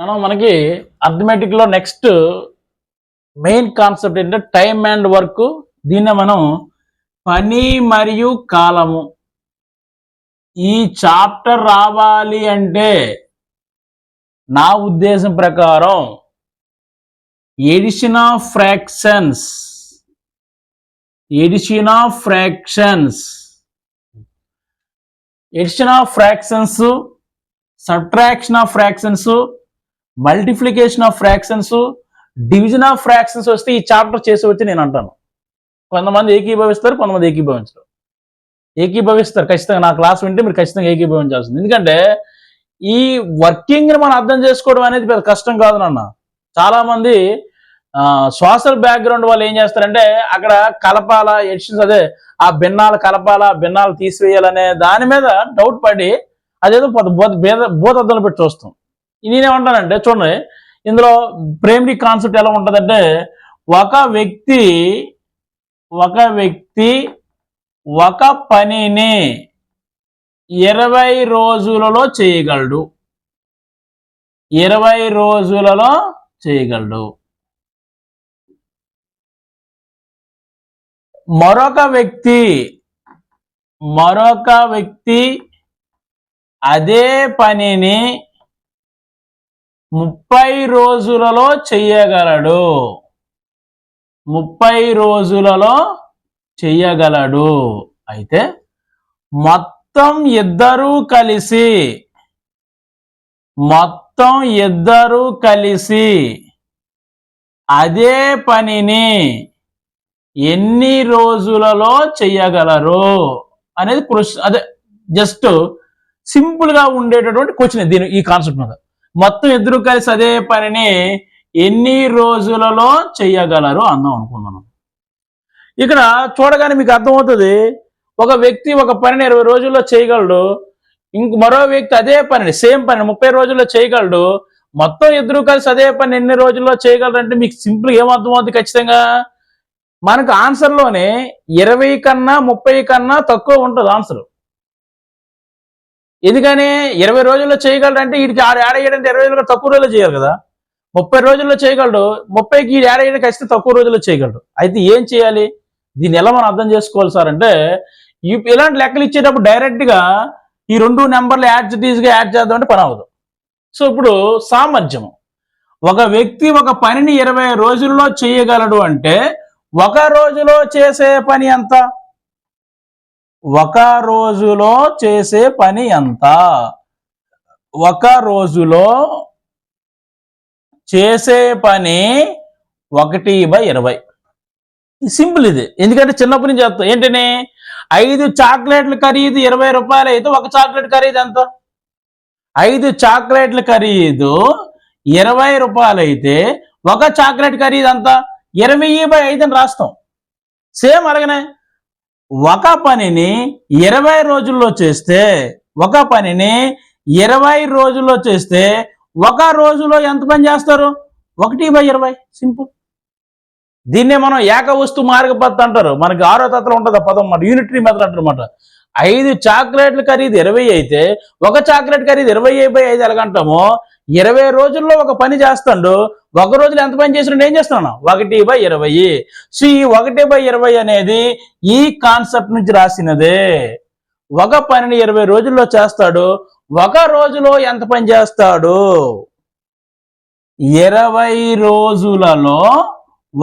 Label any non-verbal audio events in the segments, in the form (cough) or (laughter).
మనం మనకి అథమెటిక్లో నెక్స్ట్ మెయిన్ కాన్సెప్ట్ ఏంటంటే టైం అండ్ వర్క్ దీన్నే మనం పని మరియు కాలము. ఈ చాప్టర్ రావాలి అంటే నా ఉద్దేశం ప్రకారం addition of fractions addition of fractions addition of fractions subtraction of fractions multiplication of fractions division of fractions వస్తే ఈ చాప్టర్ చేసి వచ్చి నేను అంటాను. కొంతమంది ఏకీభవిస్తారు కొంతమంది ఏకీభవించరు. ఏకీభవిస్తారు ఖచ్చితంగా నా క్లాస్ వింటే మీరు ఖచ్చితంగా ఏకీభవించాల్సింది. ఎందుకంటే ఈ వర్కింగ్ని మనం అర్థం చేసుకోవడం అనేది పెద్ద కష్టం కాదు నాన్న. చాలామంది సోషల్ బ్యాక్గ్రౌండ్ వాళ్ళు ఏం చేస్తారంటే అక్కడ కలపాల ఎడిషన్స్ అదే ఆ భిన్నాలు కలపాలా భిన్నాలు తీసివేయాలనే దాని మీద డౌట్ పడి అదేదో బోధ బోధద్దలు పెట్టి చూస్తాం. నేనేమంటానంటే చూడండి ఇందులో ప్రేమిడి కాన్సెప్ట్ ఎలా ఉంటుందంటే ఒక వ్యక్తి ఒక వ్యక్తి ఒక పనిని ఇరవై రోజులలో చేయగలడు. ఇరవై రోజులలో చేయగలడు. మరొక వ్యక్తి మరొక వ్యక్తి అదే పనిని ముప్పై రోజులలో చెయ్యగలడు. ముప్పై రోజులలో చెయ్యగలడు. అయితే మొత్తం ఇద్దరూ కలిసి మొత్తం ఇద్దరూ కలిసి అదే పనిని ఎన్ని రోజులలో చెయ్యగలరు అనేది క్వశ్చన్ అదే జస్ట్ సింపుల్గా ఉండేటటువంటి క్వశ్చన్. దీని ఈ కాన్సెప్ట్ మీద మొత్తం ఇద్దరు కలిసి అదే పనిని ఎన్ని రోజులలో చేయగలరు అందాం అనుకున్నాను ఇక్కడ చూడగానే మీకు అర్థమవుతుంది ఒక వ్యక్తి ఒక పనిని ఇరవై రోజుల్లో చేయగలడు ఇంక మరో వ్యక్తి అదే పనిని సేమ్ పని ముప్పై రోజుల్లో చేయగలడు మొత్తం ఇద్దరు కలిసి అదే పని ఎన్ని రోజుల్లో చేయగలరు అంటే మీకు సింపుల్ ఏమర్థమవుతుంది ఖచ్చితంగా? మనకు ఆన్సర్లోనే ఇరవై కన్నా ముప్పై కన్నా తక్కువ ఉంటుంది ఆన్సర్. ఎందుకని ఇరవై రోజుల్లో చేయగలడు అంటే వీడికి ఆడ యాడ్ అయ్యాడంటే ఇరవై రోజుల్లో తక్కువ రోజుల్లో చేయాలి కదా. ముప్పై రోజుల్లో చేయగలడు ముప్పైకి ఈడు యాడ్ అయ్యడానికి ఖచ్చితంగా తక్కువ రోజుల్లో చేయగలడు. అయితే ఏం చేయాలి? దీన్ని ఎలా మనం అర్థం చేసుకోవాలి సార్ అంటే ఇలాంటి లెక్కలు ఇచ్చేటప్పుడు డైరెక్ట్గా ఈ రెండు నెంబర్లు యాడ్గా యాడ్ చేద్దాం అంటే పని అవ్వదు. సో ఇప్పుడు సామర్థ్యము ఒక వ్యక్తి ఒక పనిని ఇరవై రోజుల్లో చేయగలడు అంటే ఒక రోజులో చేసే పని ఎంత? ఒక రోజులో చేసే పని ఎంత? ఒక రోజులో చేసే పని ఒకటి బై ఇరవై. సింపుల్ ఇది. ఎందుకంటే చిన్నప్పటి నుంచి చెప్తా ఏంటని? ఐదు చాక్లెట్ల ఖరీదు ఇరవై రూపాయలు అయితే ఒక చాక్లెట్ ఖరీదు ఎంత? ఐదు చాక్లెట్ల ఖరీదు ఇరవై రూపాయలు అయితే ఒక చాక్లెట్ ఖరీదు ఎంత? ఇరవై బై ఐదు అని రాస్తాం. సేమ్ అలాగనే ఒక పనిని ఇరవై రోజుల్లో చేస్తే ఒక పనిని ఇరవై రోజుల్లో చేస్తే ఒక రోజులో ఎంత పని చేస్తారు? ఒకటి బై ఇరవై. సింపుల్. దీన్నే మనం ఏక వస్తు మార్గ పద్ధతి అంటారు. మనకి ఆరో తత్వం ఉంటుంది ఆ పదం మాట యూనిటరీ మెథడ్ అంటారు అనమాట ఐదు చాక్లెట్ల ఖరీదు ఇరవై అయితే ఒక చాక్లెట్ ఖరీదు ఇరవై బై ఐదు ఎలాగంటామో ఇరవై రోజుల్లో ఒక పని చేస్తాడు ఒక రోజులో ఎంత పని చేసినట్టు ఏం చేస్తున్నాను ఒకటి బై ఇరవై. సో ఈ ఒకటి బై ఇరవై అనేది ఈ కాన్సెప్ట్ నుంచి రాసినదే. ఒక పనిని ఇరవై రోజుల్లో చేస్తాడు ఒక రోజులో ఎంత పని చేస్తాడు? ఇరవై రోజులలో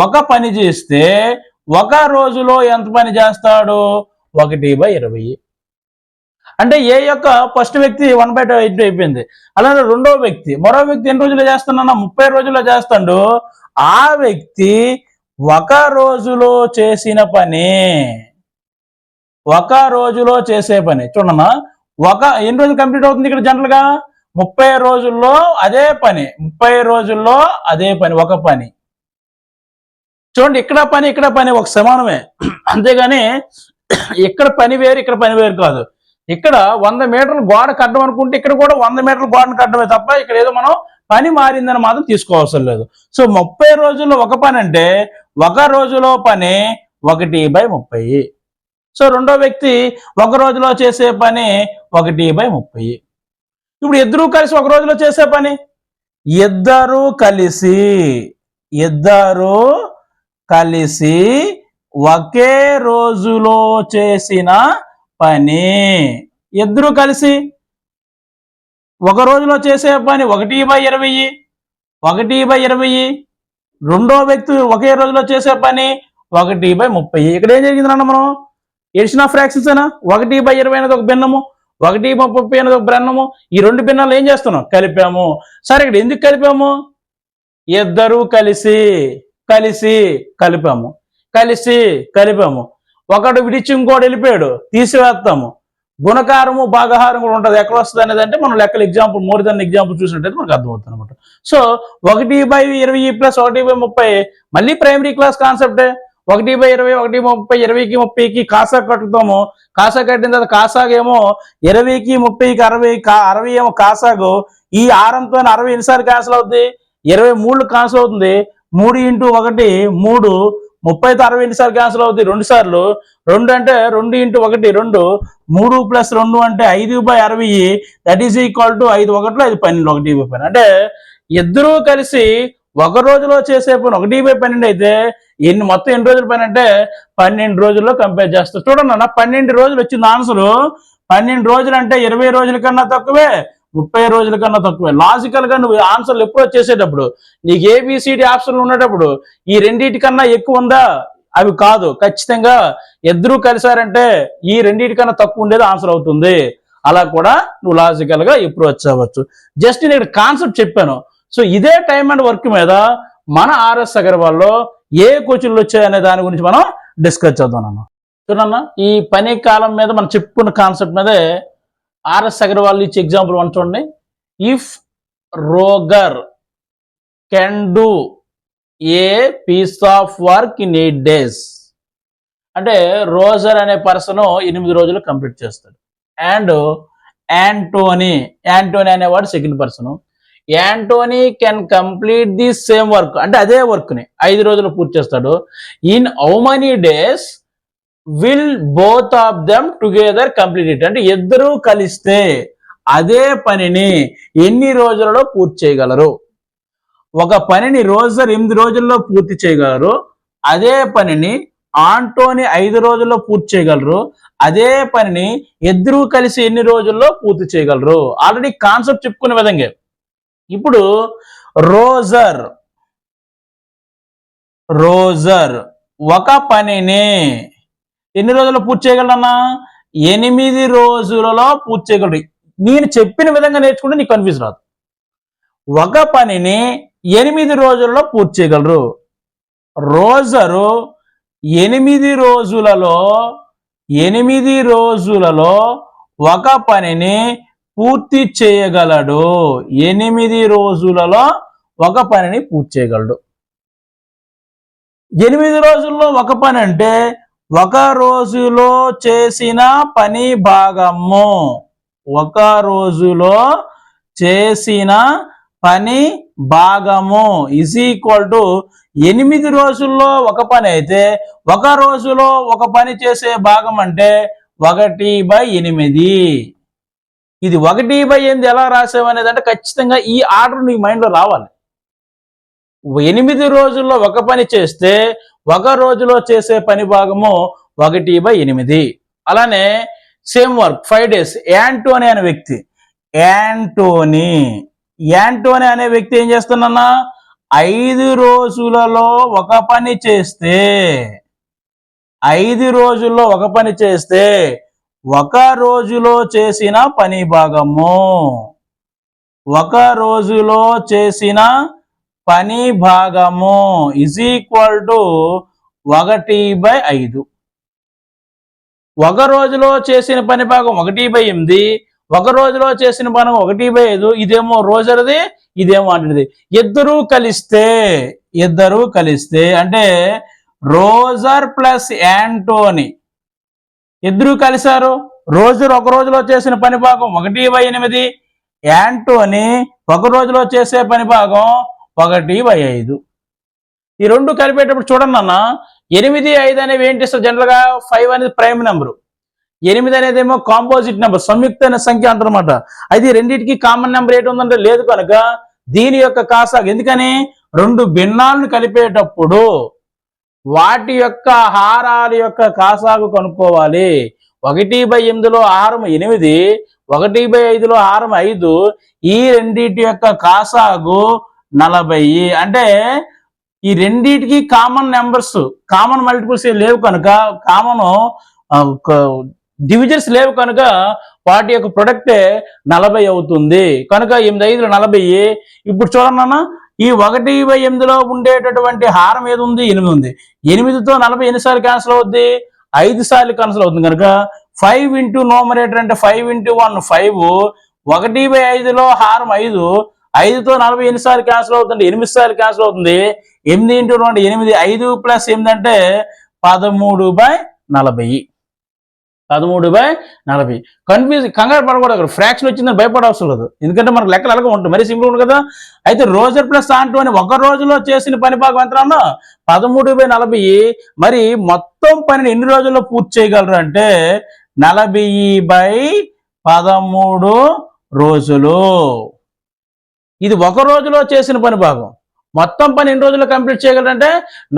ఒక పని చేస్తే ఒక రోజులో ఎంత పని చేస్తాడు? ఒకటి బై ఇరవై. అంటే ఏ యొక్క ఫస్ట్ వ్యక్తి వన్ బై ఎయిట్ అయిపోయింది. అలానే రెండో వ్యక్తి మరో వ్యక్తి ఎన్ని రోజుల్లో చేస్తున్నా ముప్పై రోజుల్లో చేస్తాడు. ఆ వ్యక్తి ఒక రోజులో చేసిన పని ఒక రోజులో చేసే పని. చూడన్నా ఒక ఎన్ని రోజులు కంప్లీట్ అవుతుంది ఇక్కడ జనరల్గా ముప్పై రోజుల్లో అదే పని ముప్పై రోజుల్లో అదే పని ఒక పని. చూడండి ఇక్కడ పని ఇక్కడ పని ఒక సమానమే. (clears throat) అంతేగాని ఇక్కడ పని వేరు ఇక్కడ పని వేరు కాదు. ఇక్కడ వంద మీటర్లు గోడ కట్టడం అనుకుంటే ఇక్కడ కూడా వంద మీటర్ల గోడను కట్టడమే తప్ప ఇక్కడ ఏదో మనం పని మారిందని మాత్రం తీసుకోవాల్సిన లేదు. సో ముప్పై రోజుల్లో ఒక పని అంటే ఒక రోజులో పని ఒకటి బై ముప్పై. సో రెండో వ్యక్తి ఒక రోజులో చేసే పని ఒకటి బై ముప్పై. ఇప్పుడు ఇద్దరూ కలిసి ఒక రోజులో చేసే పని? ఇద్దరు కలిసి ఇద్దరు కలిసి ఒకే రోజులో చేసిన పని. ఇద్దరు కలిసి ఒక రోజులో చేసే పని ఒకటి బై ఇరవై ఒకటి బై ఇరవై రెండో వ్యక్తి ఒకే రోజులో చేసే పని ఒకటి బై ముప్పై. ఇక్కడ ఏం జరిగింది అన్న మనం? ఎడిషన్ ఆఫ్ ఫ్రాక్షన్స్ అయినా ఒకటి బై ఇరవై అనేది ఒక భిన్నము ఒకటి బై ముప్పై అనేది ఒక భిన్నము ఈ రెండు భిన్నాలు ఏం చేస్తున్నాం? కలిపాము. సరే ఇక్కడ ఎందుకు కలిపాము? ఇద్దరు కలిసి కలిసి కలిపాము. కలిసి కలిపాము. ఒకడు విడిచి ఇంకోటి వెళ్ళిపోయాడు. తీసివేస్తాము. గుణకారము భాగహారం కూడా ఉంటుంది. ఎక్కడ వస్తుంది అనేది అంటే మనం లెక్కలు ఎగ్జాంపుల్ మోర్ దన్ ఎగ్జాంపుల్ చూసినట్టయితే మనకు అర్థమవుతుంది అనమాట సో ఒకటి బై ఇరవై ప్లస్ ఒకటి బై ముప్పై మళ్ళీ ప్రైమరీ క్లాస్ కాన్సెప్టే ఒకటి బై ఇరవై ఒకటి ముప్పై ఇరవైకి ముప్పైకి కాసా కట్టుతాము. కాసా కట్టిన తర్వాత కాసాగేమో ఇరవైకి ముప్పైకి అరవై అరవై ఏమో కాసాగు ఈ ఆరంతో అరవై ఎన్నిసార్లు క్యాన్సిల్ అవుతుంది ఇరవై మూడు క్యాన్సిల్ అవుతుంది. మూడు ఇంటూ ఒకటి మూడు. ముప్పైతో అరవై ఎన్ని సార్లు క్యాన్సిల్ అవుతుంది రెండు సార్లు. రెండు అంటే రెండు ఇంటూ ఒకటి రెండు. మూడు ప్లస్ రెండు అంటే ఐదు బై అరవై. దట్ ఈస్ ఈక్వల్ టు ఐదు ఒకటిలో ఐదు పన్నెండు. ఒకటి బై పన్నెండు. అంటే ఇద్దరూ కలిసి ఒక రోజులో చేసే పని ఒకటి బై పన్నెండు అయితే ఎన్ని మొత్తం ఎన్ని రోజుల పని అంటే పన్నెండు రోజుల్లో కంపేర్ చేస్తారు చూడండి అన్న పన్నెండు రోజులు వచ్చింది. ఆన్సరు పన్నెండు రోజులు అంటే ఇరవై రోజుల కన్నా తక్కువే. ముప్పై రోజుల కన్నా తక్కువే. లాజికల్గా నువ్వు ఆన్సర్లు ఎప్పుడో చేసేటప్పుడు నీకు ఏబిసిడి ఆప్షన్లు ఉండేటప్పుడు ఈ రెండింటి కన్నా ఎక్కువ ఉందా? అవి కాదు. ఖచ్చితంగా ఇద్దరూ కలిసారంటే ఈ రెండింటి కన్నా తక్కువ ఉండేది ఆన్సర్ అవుతుంది. అలా కూడా నువ్వు లాజికల్గా ఎప్పుడు వచ్చావచ్చు జస్ట్ నేను ఇక్కడ కాన్సెప్ట్ చెప్పాను. సో ఇదే టైం అండ్ వర్క్ మీద మన ఆర్ఎస్ అగర్వాల్లో ఏ కోచింగ్లు వచ్చాయనే దాని గురించి మనం డిస్కస్ చేద్దాం అన్న. చూడన్న ఈ పని కాలం మీద మనం చెప్పుకున్న కాన్సెప్ట్ మీదే ఆర్ఎస్ అగర్వాల్ ఇచ్చే ఎగ్జాంపుల్ వన్ చూడండి. If Roger can do a piece of work in eight days అంటే రోజర్ అనే పర్సన్ ఎనిమిది రోజులు కంప్లీట్ చేస్తాడు. అండ్ యాంటోనీ యాంటోనీ అనేవాడు second person Antony can complete the same work అంటే అదే వర్క్ని ఐదు రోజులు పూర్తి చేస్తాడు. In how many days will both of them together complete it అంటే ఇద్దరూ కలిస్తే అదే పనిని ఎన్ని రోజులలో పూర్తి చేయగలరు? ఒక పనిని రోజర్ ఎనిమిది రోజుల్లో పూర్తి చేయగలరు. అదే పనిని ఆంటోని ఐదు రోజుల్లో పూర్తి చేయగలరు. అదే పనిని ఇద్దరూ కలిసి ఎన్ని రోజుల్లో పూర్తి చేయగలరు? ఆల్రెడీ కాన్సెప్ట్ చెప్పుకునే విధంగా. ఇప్పుడు రోజర్ రోజర్ ఒక పనిని ఎన్ని రోజుల్లో పూర్తి చేయగలన్నా ఎనిమిది రోజులలో పూర్తి చేయగలరు నేను చెప్పిన విధంగా నేర్చుకుంటే నీకు కన్ఫ్యూజ్ రాదు. ఒక పనిని ఎనిమిది రోజుల్లో పూర్తి చేయగలరు. రోజరు ఎనిమిది రోజులలో ఎనిమిది రోజులలో ఒక పనిని పూర్తి చేయగలడు. ఎనిమిది రోజులలో ఒక పనిని పూర్తి చేయగలడు. ఎనిమిది రోజుల్లో ఒక పని అంటే ఒక రోజులో చేసిన పని భాగము. ఒక రోజులో చేసిన పని భాగము. ఇజ్ ఈక్వల్ టు ఎనిమిది రోజుల్లో ఒక పని అయితే ఒక రోజులో ఒక పని చేసే భాగం అంటే ఒకటి బై ఎనిమిది. ఇది ఒకటి బై ఎనిమిది ఎలా రాసావు అనేది అంటే ఖచ్చితంగా ఈ ఆర్డర్ నీ మైండ్లో రావాలి. ఎనిమిది రోజుల్లో ఒక పని చేస్తే ఒక రోజులో చేసే పని భాగము ఒకటి బై ఎనిమిది. అలానే same work five days. Antony అనే వ్యక్తి. యాంటోనీ. యాంటోనీ అనే వ్యక్తి ఏం చేస్తున్నా ఐదు రోజులలో ఒక పని చేస్తే ఐదు రోజుల్లో ఒక పని చేస్తే ఒక రోజులో చేసిన పని భాగము ఒక రోజులో చేసిన పని భాగము ఇజ్ ఈక్వల్ టు ఒకటి బై ఐదు. ఒక రోజులో చేసిన పని భాగం ఒకటి బై ఎనిమిది ఒక రోజులో చేసిన పని ఒకటి బై ఐదు ఇదేమో రోజులది ఇదేమో అంటది ఇద్దరు కలిస్తే ఇద్దరు కలిస్తే అంటే రోజర్ ప్లస్ యాంటోని ఇద్దరు కలిశారు. రోజు ఒక రోజులో చేసిన పని భాగం ఒకటి బై ఎనిమిది యాంటోని ఒక రోజులో చేసే పని భాగం ఒకటి బై ఐదు. ఈ రెండు కలిపేటప్పుడు చూడండి అన్న ఎనిమిది ఐదు అనేవి ఏంటి సార్ జనరల్గా ఫైవ్ అనేది ప్రైమ్ నెంబర్ ఎనిమిది అనేది ఏమో కాంపోజిట్ నెంబర్ సంయుక్త సంఖ్య అంటారనమాట అయితే రెండింటికి కామన్ నెంబర్ ఏంటి ఉందంటే లేదు కనుక దీని యొక్క కాసాగు. ఎందుకని? రెండు భిన్నాలను కలిపేటప్పుడు వాటి యొక్క హారాల యొక్క కాసాగు కనుక్కోవాలి. ఒకటి బై ఎనిమిదిలో హారం ఎనిమిది ఒకటి బై ఐదులో హారం ఐదు. ఈ రెండింటి యొక్క కాసాగు నలభై అంటే ఈ రెండింటికి కామన్ నెంబర్స్ కామన్ మల్టిపుల్స్ లేవు కనుక కామన్ డివిజన్స్ లేవు కనుక వాటి యొక్క ప్రొడక్టే నలభై అవుతుంది. కనుక ఎనిమిది ఐదులో నలభై ఇప్పుడు చూడండి అన్న ఈ ఒకటి బై ఎనిమిదిలో ఉండేటటువంటి హారం ఏది ఉంది? ఎనిమిది ఉంది. ఎనిమిదితో నలభై ఎన్నిసార్లు క్యాన్సిల్ అవుద్ది? ఐదు సార్లు క్యాన్సిల్ అవుతుంది కనుక ఫైవ్ ఇంటూ నోమరేటర్ అంటే ఫైవ్ ఇంటూ వన్ ఫైవ్ ఒకటి బై ఐదులో హారం ఐదు. ఐదుతో నలభై ఎన్నిసార్లు క్యాన్సిల్ అవుతుంది ఎనిమిది సార్లు క్యాన్సిల్ అవుతుంది. ఎనిమిది ఇంటూ రెండు ఎనిమిది ఐదు ప్లస్ ఎనిమిది అంటే పదమూడు బై నలభై. పదమూడు బై నలభై. కన్ఫ్యూజ్ కంగారు పడకూడదు అక్కడ. ఫ్రాక్షన్ వచ్చిందని భయపడవసరం లేదు. ఎందుకంటే మనకు లెక్కలు అలాగే ఉంటుంది. మరీ సింపుల్ ఉంది కదా. అయితే రోజర్ ప్లస్ ఆంటూ అని ఒక రోజులో చేసిన పని భాగం ఎంత పదమూడు బై నలభై. మరి మొత్తం పనిని ఎన్ని రోజుల్లో పూర్తి చేయగలరు అంటే నలభై బై పదమూడు రోజులు. ఇది ఒక రోజులో చేసిన పని భాగం. మొత్తం పని ఎన్ని రోజుల్లో కంప్లీట్ చేయగలరంటే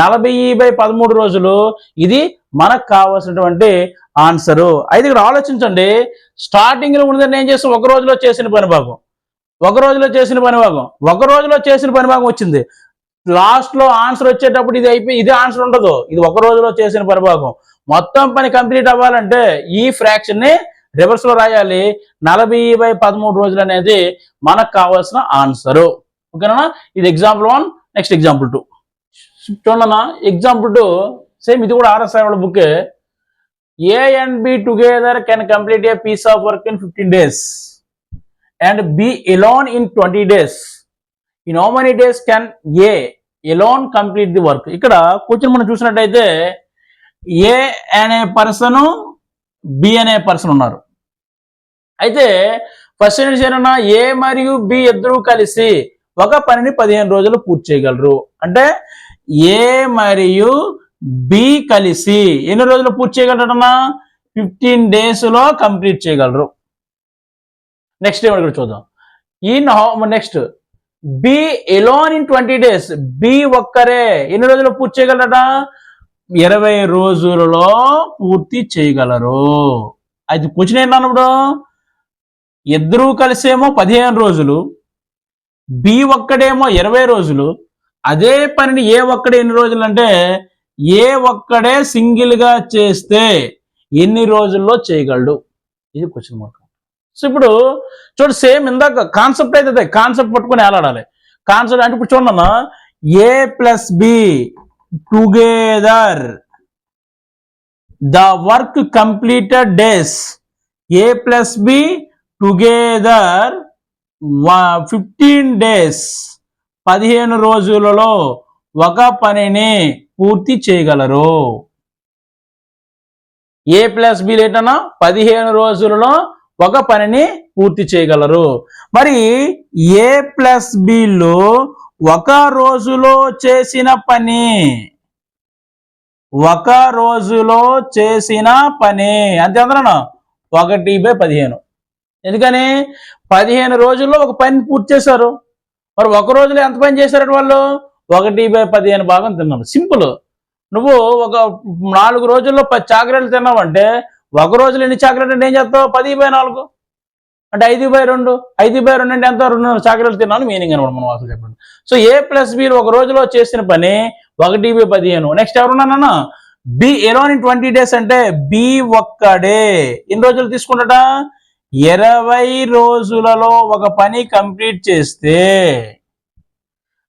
నలభై బై పదమూడు రోజులు ఇది మనకు కావాల్సినటువంటి ఆన్సరు. అయితే ఇక్కడ ఆలోచించండి స్టార్టింగ్లో ఉన్నదని ఏం చేస్తాం? ఒక రోజులో చేసిన పని భాగం. ఒక రోజులో చేసిన పని భాగం. ఒక రోజులో చేసిన పని భాగం వచ్చింది. లాస్ట్లో ఆన్సర్ వచ్చేటప్పుడు ఇది అయిపోయి ఇదే ఆన్సర్ ఉండదు. ఇది ఒక రోజులో చేసిన పని భాగం. మొత్తం పని కంప్లీట్ అవ్వాలంటే ఈ ఫ్రాక్షన్ని రివర్స్లో రాయాలి. నలభై బై పదమూడు రోజులు అనేది మనకు కావాల్సిన ఆన్సర్ ఓకేనా ఇది example one next example two చూడన్నా ఎగ్జాంపుల్ టూ సేమ్ ఇది కూడా ఆర్ఎస్ఆర్ వాళ్ళ book A and B together can complete a piece of work in fifteen days and B alone in twenty days in how many days can A alone complete the work ఇక్కడ question మనం చూసినట్టయితే ఏ అనే person B అనే person ఉన్నారు. అయితే first ఏంటి ఏ మరియు B ఇద్దరూ కలిసి ఒక పనిని పదిహేను రోజులు పూర్తి చేయగలరు. అంటే ఏ మరియు బి కలిసి ఎన్ని రోజులు పూర్తి చేయగలరన్నా ఫిఫ్టీన్ డేస్లో కంప్లీట్ చేయగలరు. నెక్స్ట్ ఏమో ఇక్కడ చూద్దాం. In next B alone in twenty days B ఒక్కరే ఎన్ని రోజులు పూర్తి చేయగలరట? ఇరవై రోజులలో పూర్తి చేయగలరు. అది క్వశ్చన్ ఏంటన్నప్పుడు ఇద్దరూ కలిసేమో పదిహేను రోజులు బి ఒక్కడేమో ఇరవై రోజులు అదే పనిని ఏ ఒక్కడే ఎన్ని రోజులు అంటే ఏ ఒక్కడే సింగిల్గా చేస్తే ఎన్ని రోజుల్లో చేయగలడు? ఇది క్వశ్చన్ మార్క్. సో ఇప్పుడు చూడు సేమ్ ఇందాక కాన్సెప్ట్ అయితే కాన్సెప్ట్ పట్టుకొని ఏలాడాలి. కాన్సెప్ట్ అంటే ఇప్పుడు చూడన్న A plus B together the work completed days A plus B together fifteen days పదిహేను రోజులలో ఒక పనిని పూర్తి చేయగలరు. ఏ ప్లస్ బి లేటనా? పదిహేను రోజులలో ఒక పనిని పూర్తి చేయగలరు. మరి ఏ ప్లస్ బిలో ఒక రోజులో చేసిన పని. ఒక రోజులో చేసిన పని. అంతే అందరూ ఒకటి బై పదిహేను. ఎందుకని? పదిహేను రోజుల్లో ఒక పని పూర్తి చేశారు. మరి ఒక రోజులో ఎంత పని చేశారట వాళ్ళు? ఒకటి బై పదిహేను భాగం తిన్నాను సింపుల్. నువ్వు ఒక నాలుగు రోజుల్లో పది చాక్లెట్లు తిన్నావంటే ఒక రోజులో ఎన్ని చాక్లెట్ అంటే ఏం చేస్తావు? పది బై నాలుగు. అంటే ఐదు బై రెండు. ఐదు బై రెండు అంటే ఎంత? రెండు చాక్లెట్లు తిన్నాను. మీనింగ్ అనమాట మనం అసలు చెప్పండి. సో ఏ ప్లస్ బి ఒక రోజులో చేసిన పని ఒకటి బి పదిహేను. Next ఎవరున్నానన్నా B alone in twenty days అంటే బి ఒక్కడే. ఎన్ని రోజులు తీసుకుంటాట ఇరవై రోజులలో ఒక పని కంప్లీట్ చేస్తే.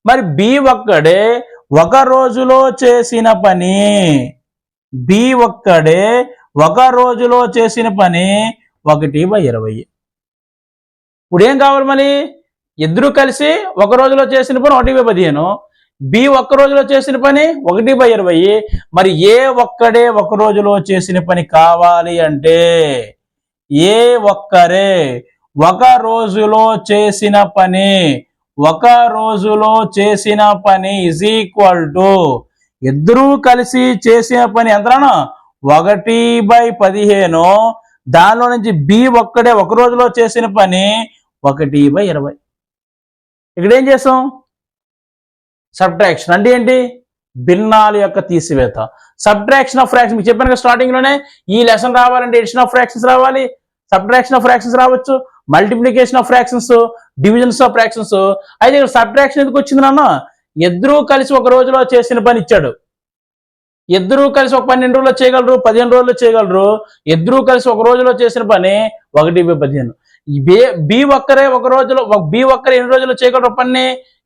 మరి బి ఒక్కడే ఒక రోజులో చేసిన పని. బి ఒక్కడే ఒక రోజులో చేసిన పని ఒకటి బై ఇరవై. ఇప్పుడు ఏం కావాలి మళ్ళీ ఇద్దరు కలిసి ఒక రోజులో చేసిన పని ఒకటి బై పదిహేను బి ఒక్క రోజులో చేసిన పని ఒకటి బై ఇరవై. మరి ఏ ఒక్కడే ఒక రోజులో చేసిన పని కావాలి అంటే ఏ ఒక్కరే ఒక రోజులో చేసిన పని ఒక రోజులో చేసిన పని ఇజ్ ఈక్వల్ టు ఇద్దరూ కలిసి చేసిన పని ఎంతనా ఒకటి బై పదిహేను దానిలో నుంచి బి ఒక్కడే ఒక రోజులో చేసిన పని ఒకటి బై ఇరవై. ఇక్కడ ఏం చేసాం సబ్ట్రాక్షన్ అంటే ఏంటి? భిన్నాల యొక్క తీసివేత. సబ్ట్రాక్షన్ ఆఫ్ ఫ్రాక్షన్ మీకు చెప్పాను కదా స్టార్టింగ్లోనే ఈ లెసన్ రావాలంటే ఎడిషన్ ఆఫ్ ఫ్రాక్షన్స్ రావాలి. సబ్ట్రాక్షన్ ఆఫ్ ఫ్రాక్షన్స్ రావచ్చు. Multiplication of fractions divisions of fractions అయితే ఇక్కడ సబ్ట్రాక్షన్ ఎందుకు వచ్చింది నాన్న? ఇద్దరూ కలిసి ఒక రోజులో చేసిన పని ఇచ్చాడు. ఇద్దరూ కలిసి ఒక పన్నెండు రోజుల్లో చేయగలరు పదిహేను రోజుల్లో చేయగలరు. ఇద్దరూ కలిసి ఒక రోజులో చేసిన పని ఒకటి బై పదిహేను. బి బి ఒక్కరే ఒక రోజులో ఒక బి ఒక్కరే ఎన్ని రోజుల్లో చేయగలరు పని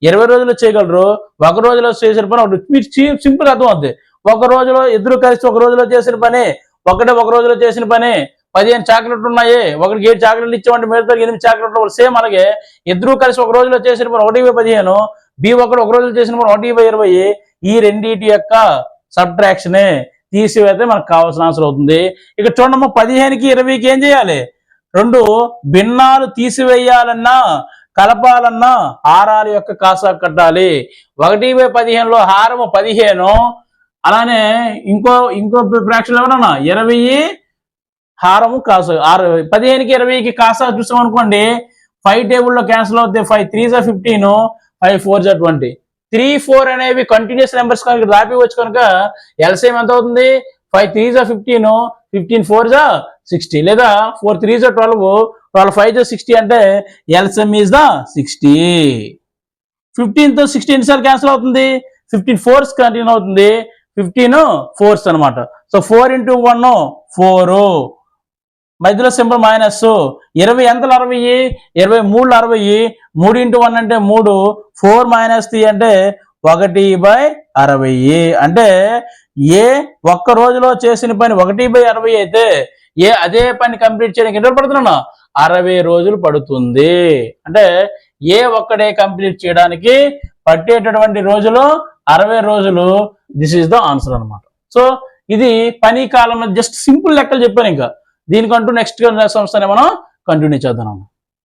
ఇరవై రోజుల్లో చేయగలరు. ఒక రోజులో చేసిన పని ఒకటి. మీరు సింపుల్ అర్థం అవుతుంది ఒక రోజులో ఇద్దరు కలిసి ఒక రోజులో చేసిన పని ఒకటే ఒక రోజులో చేసిన పని పదిహేను చాక్లెట్లు ఉన్నాయి ఒకరికి ఏడు చాక్లెట్లు ఇచ్చామంటే మిగతా ఎనిమిది చాక్లెట్లు సేమ్ అలాగే. ఇద్దరు కలిసి ఒక రోజులో చేసిన పని ఒకటి బై పదిహేను బి ఒకటి ఒక రోజులో చేసిన పని ఒకటి బై ఇరవై. ఈ రెండింటి యొక్క సబ్ట్రాక్షనే తీసివేస్తే మనకు కావాల్సిన ఆన్సర్ అవుతుంది. ఇక చూడమ్మా పదిహేనుకి ఇరవైకి ఏం చేయాలి? రెండు భిన్నాలు తీసివేయాలన్నా కలపాలన్నా హారాల యొక్క కాసా కట్టాలి. ఒకటి బై పదిహేనులో హారము పదిహేను అలానే ఇంకో ఇంకో ప్రేక్షలు ఎవరన్నా? ఇరవై హారము కాసు ఆరు పదిహేనుకి ఇరవైకి కాసా చూసాం అనుకోండి ఫైవ్ టేబుల్లో క్యాన్సిల్ అవుతాయి ఫైవ్ త్రీ జా ఫిఫ్టీన్ ఫైవ్ ఫోర్ జా ట్వంటీ. త్రీ ఫోర్ అనేవి కంటిన్యూస్ నెంబర్స్ కనుక రాపివచ్చు కనుక ఎల్సీఎం ఎంత అవుతుంది? ఫైవ్ త్రీ జా ఫిఫ్టీన్ ఫిఫ్టీన్ ఫోర్ జా సిక్స్టీ లేదా ఫోర్ త్రీ జో ట్వెల్వ్ ట్వెల్వ్ ఫైవ్ జో సిక్స్టీ అంటే L C M is the sixty ఫిఫ్టీన్తో sixteen sir cancel అవుతుంది? ఫిఫ్టీన్ ఫోర్స్ కంటిన్యూ అవుతుంది. ఫిఫ్టీన్ ఫోర్స్ అన్నమాట. So four into one four మధ్యలో సింబల్ మైనస్ ఇరవై ఎంతలు అరవై? ఇరవై మూడు అరవై. మూడు ఇంటూ వన్ అంటే మూడు. ఫోర్ మైనస్ త్రీ అంటే ఒకటి బై అరవై. అంటే ఏ ఒక్క రోజులో చేసిన పని ఒకటి బై అరవై అయితే ఏ అదే పని కంప్లీట్ చేయడానికి ఎన్ని రోజులు పడుతున్నాను అరవై రోజులు పడుతుంది. అంటే ఏ ఒక్కడే కంప్లీట్ చేయడానికి పట్టేటటువంటి రోజులు అరవై రోజులు. దిస్ ఈస్ ద ఆన్సర్ అన్నమాట. సో ఇది పని కాలంలో జస్ట్ సింపుల్ లెక్కలు చెప్పాను ఇంకా. దీనికంటూ నెక్స్ట్ సంస్థనే మనం కంటిన్యూ చేద్దాం